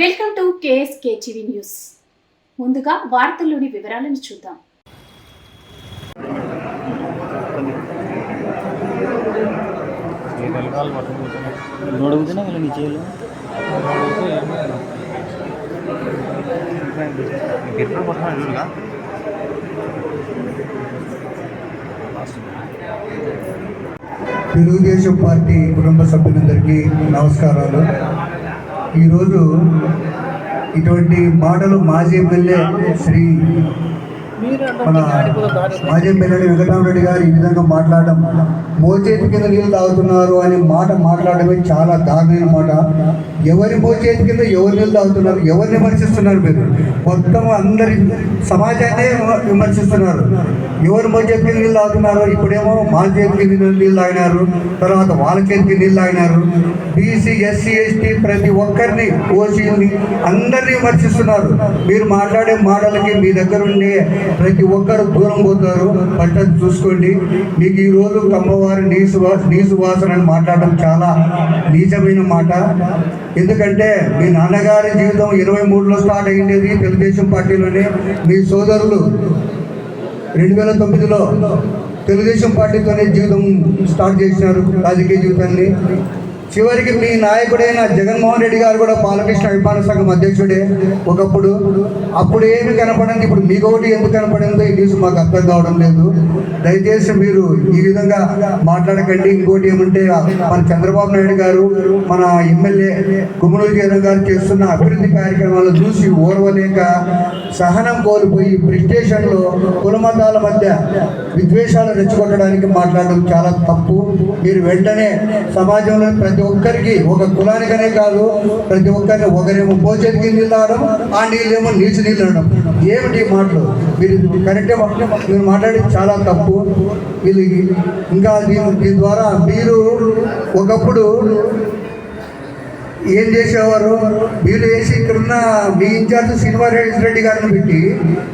Welcome to KSK TV news. ముందుగా వార్తల్లోని వివరాలను చూద్దాం. తెలుగుదేశం పార్టీ కుటుంబ సభ్యులందరికీ నమస్కారాలు. ఈరోజు ఇటువంటి మాటలు మాజీ ఎమ్మెల్యే శ్రీ మన మాజీ ఎమ్మెల్యే వెంకటరామరెడ్డి గారు ఈ విధంగా మాట్లాడడం మోచేతి కింద నీళ్ళు తాగుతున్నారు అనే మాట మాట్లాడమే చాలా దారుణమైన మాట. ఎవరి మోచేతి కింద ఎవరు నీళ్ళు తాగుతున్నారు ఎవరిని విమర్శిస్తున్నారు మీరు? మొత్తం అందరి సమాజాన్ని విమర్శిస్తున్నారు. ఎవరు మోచేతి కింద నీళ్ళు తాగుతున్నారు ఇప్పుడేమో మా చేతికి నీళ్ళు నీళ్ళు తాగినారు తర్వాత వాళ్ళ చేతికి నీళ్ళు తాగినారు. బీసీ ఎస్సీ ఎస్టీ ప్రతి ఒక్కరిని ఓసీని అందరినీ విమర్శిస్తున్నారు. మీరు మాట్లాడే మాటలకి మీ దగ్గర ఉండే ప్రతి ఒక్కరు దూరం పోతారు. పట్టది చూసుకోండి. మీకు ఈ రోజు కమ్మవారి నీసు నీసు వాసన అని మాట్లాడడం చాలా నీచమైన మాట. ఎందుకంటే మీ నాన్నగారి జీవితం ఇరవై మూడులో స్టార్ట్ అయ్యేది తెలుగుదేశం పార్టీలోనే. మీ సోదరులు రెండు వేల తొమ్మిదిలో తెలుగుదేశం పార్టీతోనే జీవితం స్టార్ట్ చేసినారు రాజకీయ జీవితాన్ని. చివరికి మీ నాయకుడైన జగన్మోహన్ రెడ్డి గారు కూడా బాలకృష్ణ అభిమాన సంఘం అధ్యక్షుడే ఒకప్పుడు. అప్పుడు ఏమి కనపడింది ఇప్పుడు మీకు ఒకటి ఎందుకు కనపడిందో ఈ న్యూస్ మాకు అర్థం కావడం లేదు. దయచేసి మీరు ఈ విధంగా మాట్లాడకండి. ఇంకోటి ఏమంటే మన చంద్రబాబు నాయుడు గారు మన ఎమ్మెల్యే గుమ్మడి జగన్ గారు చేస్తున్న అభివృద్ధి కార్యక్రమాలు చూసి ఓర్వలేక సహనం కోల్పోయి ప్రిస్టేషన్లో కులమతాల మధ్య విద్వేషాలు రెచ్చగొట్టడానికి మాట్లాడడం చాలా తప్పు. మీరు వెంటనే సమాజంలో ప్రతి ప్రతి ఒక్కరికి ఒక కులానికనే కాదు ప్రతి ఒక్కరిని ఒకరేమో పోచేతికి నీళ్ళు ఆడడం ఆ నీళ్ళేమో నీచు నీళ్ళు అనడం ఏమిటి మాటలు? మీరు కరెక్టే మీరు మాట్లాడేది చాలా తప్పు. వీళ్ళు ఇంకా దీని దీని ద్వారా మీరు ఒకప్పుడు ఏం చేసేవారు? వీళ్ళు వేసి ఇక్కడున్న మీ ఇన్ఛార్జ్ శ్రీనివాస్ రెడ్డి గారిని పెట్టి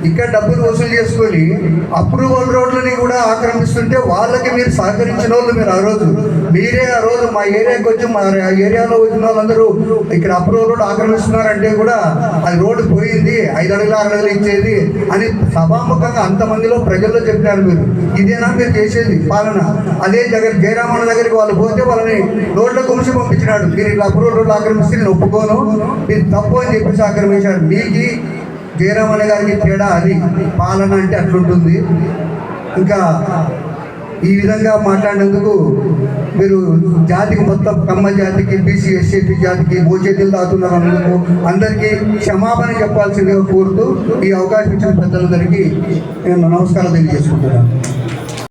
ఇక్కడ డబ్బులు వసూలు చేసుకొని అప్రూవల్ రోడ్లని కూడా ఆక్రమిస్తుంటే వాళ్ళకి మీరు సహకరించిన వాళ్ళు మీరు ఆ రోజు. మీరే ఆ రోజు మా ఏరియాకి వచ్చి మా ఏరియాలో వచ్చిన వాళ్ళందరూ ఇక్కడ అప్రూవల్ రోడ్ ఆక్రమిస్తున్నారంటే కూడా అది రోడ్డు పోయింది ఐదు అడుగులు ఆరు అడుగులు ఇచ్చేది అని సభాముఖంగా అంతమందిలో ప్రజల్లో చెప్పినారు మీరు. ఇదేనా మీరు చేసేది పాలన? అదే జగన్ జయరామన్న దగ్గరికి వాళ్ళు పోతే వాళ్ళని రోడ్ల కుమిసి పంపించినాడు. మీరు ఇట్లా అప్రూవల్ రోడ్లు ఆక్రమిస్తే నేను ఒప్పుకోను. మీరు తప్పు అని చెప్పేసి ఆక్రమించారు. మీకు జయరామణ గారికి తేడా అది. పాలన అంటే అట్లుంటుంది. ఇంకా ఈ విధంగా మాట్లాడినందుకు మీరు జాతికి మొత్తం కమ్మ జాతికి బీసీ ఎస్సీ జాతికి భోజేతులు దాతున్నందుకు అందరికీ క్షమాపణ చెప్పాల్సిందిగా కోరుతూ ఈ అవకాశం ఇచ్చిన పెద్దలందరికీ నేను నమస్కారం తెలియజేసుకుంటున్నాను.